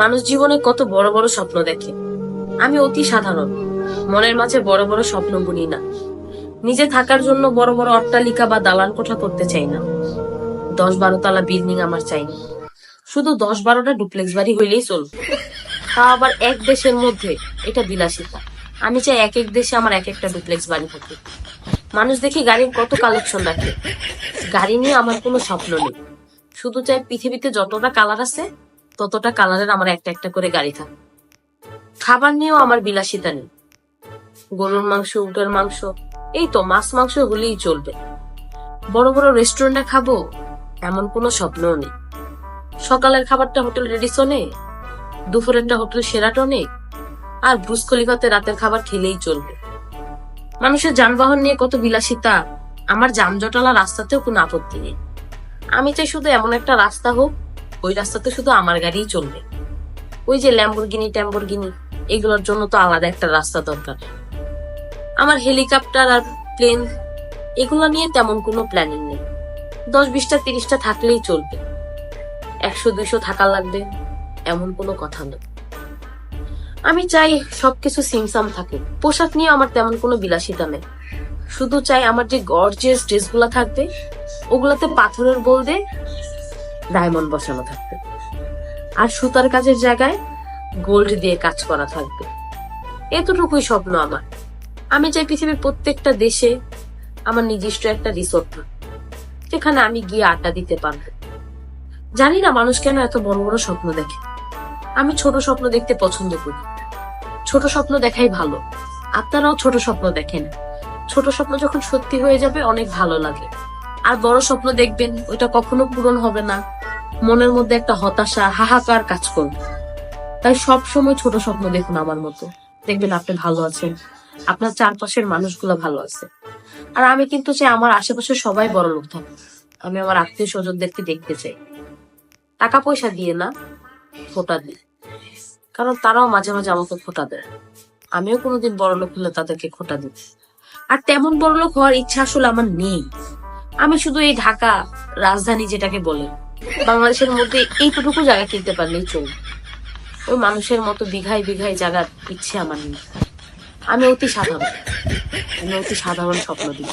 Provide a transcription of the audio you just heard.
মানুষ জীবনে কত বড় বড় স্বপ্ন দেখে। আমি অতি সাধারণ। মনের মাঝে বড় বড় স্বপ্ন বুনি না। নিজে থাকার জন্য বড় বড় অট্টালিকা বা দালান কোঠা করতে চাই না। দশ বারো তলা বিল্ডিং আমার চাই না শুধু দশ বারোটা ডুপ্লেক্স বাড়ি হইলেই চলবে। তা আবার এক দেশের মধ্যে এটা বিলাসিতা। আমি চাই এক এক দেশে আমার এক একটা ডুপ্লেক্স বাড়ি থাকে। মানুষ দেখি গাড়ির কত কালেকশন রাখে। গাড়ি নিয়ে আমার কোনো স্বপ্ন নেই। শুধু চাই পৃথিবীতে যতটা কালার আছে ততটা কালারের আমার একটা একটা করে গাড়ি থাকে। খাবার নিয়েও আমার বিলাসিতা নেই। গরুর মাংস, উটের মাংস, এই তো মাছ মাংস হলেই চলবে। বড় বড় রেস্টুরেন্টে খাব, এমন কোনো স্বপ্নও নেই। সকালের খাবারটা হোটেল রেডিসনে দুপুরেরটা হোটেল সেরাটনে আর ব্রুজ খলিফাতে রাতের খাবার খেলেই চলবে। মানুষের যানবাহন নিয়ে কত বিলাসিতা, আমার যানজটালা রাস্তাতেও কোনো আপত্তি নেই। আমি চাই শুধু এমন একটা রাস্তা হোক ওই রাস্তাতে শুধু আমার গাড়িই চলবে। ওই যে ল্যাম্বরগিনি ট্যাম্বরগিনি এগুলোর জন্য তো আলাদা একটা রাস্তা দরকার। আমার হেলিকপ্টার আর প্লেন এগুলো নিয়ে তেমন কোনো প্ল্যানিং নেই। দশ বিশটা, তিরিশটা থাকলেই চলবে। একশো, দুইশো থাকা লাগবে, এমন কোনো কথা নেই আমি চাই সবকিছু সিমসাম থাকে পোশাক নিয়ে আমার তেমন কোনো বিলাসিতা নেই। শুধু চাই আমার যে গর্জিয়াস ড্রেসগুলো থাকবে, ওগুলাতে পাথরের বোল দিয়ে ডায়মন্ড বসানো থাকবে। আর সুতার কাজের জায়গায় গোল্ড দিয়ে কাজ করা থাকবে। এতটুকুই স্বপ্ন আমার। আমি চাই পৃথিবীর প্রত্যেকটা দেশে আমার নিজস্ব একটা রিসোর্ট যেখানে আমি গিয়ে আড্ডা দিতে পারব। জানি না মানুষ কেন এত বড় বড় স্বপ্ন দেখে। আমি ছোট স্বপ্ন দেখতে পছন্দ করি। ছোট স্বপ্ন দেখাই ভালো। আপনারাও ছোট স্বপ্ন দেখেন। ছোট স্বপ্ন যখন সত্যি হয়ে যাবে অনেক ভালো লাগে। আর বড় স্বপ্ন দেখবেন, ওইটা কখনো পূরণ হবে না। মনের মধ্যে একটা হতাশা, হাহাকার কাজ করবে। তাই সব সময় ছোট স্বপ্ন দেখুন আমার মতো। দেখবেন আপনি ভালো আছেন। আপনার চারপাশের মানুষগুলো ভালো আছে। আর আমি কিন্তু চাই আমার আশেপাশে সবাই বড় লোক থাকে আমি আমার আত্মীয় স্বজনদেরকে দেখতে চাই। টাকা পয়সা দিয়ে না, ফোটা দিই কারণ তারাও মাঝে মাঝে আমাকে খোটা দেয়। আমিও কোনোদিন বড় লোক হলে তাদেরকে খোটা দিই। আর তেমন বড় লোক হওয়ার ইচ্ছা আসলে আমার নেই। আমি শুধু এই ঢাকা রাজধানী যেটাকে বলে, বাংলাদেশের মধ্যে এইটুকু জায়গা কিনতে পারলেই চলবে। ওই মানুষের মতো বিঘায় বিঘায় জায়গার ইচ্ছে আমার নেই। আমি অতি সাধারণ। আমি অতি সাধারণ স্বপ্ন দিই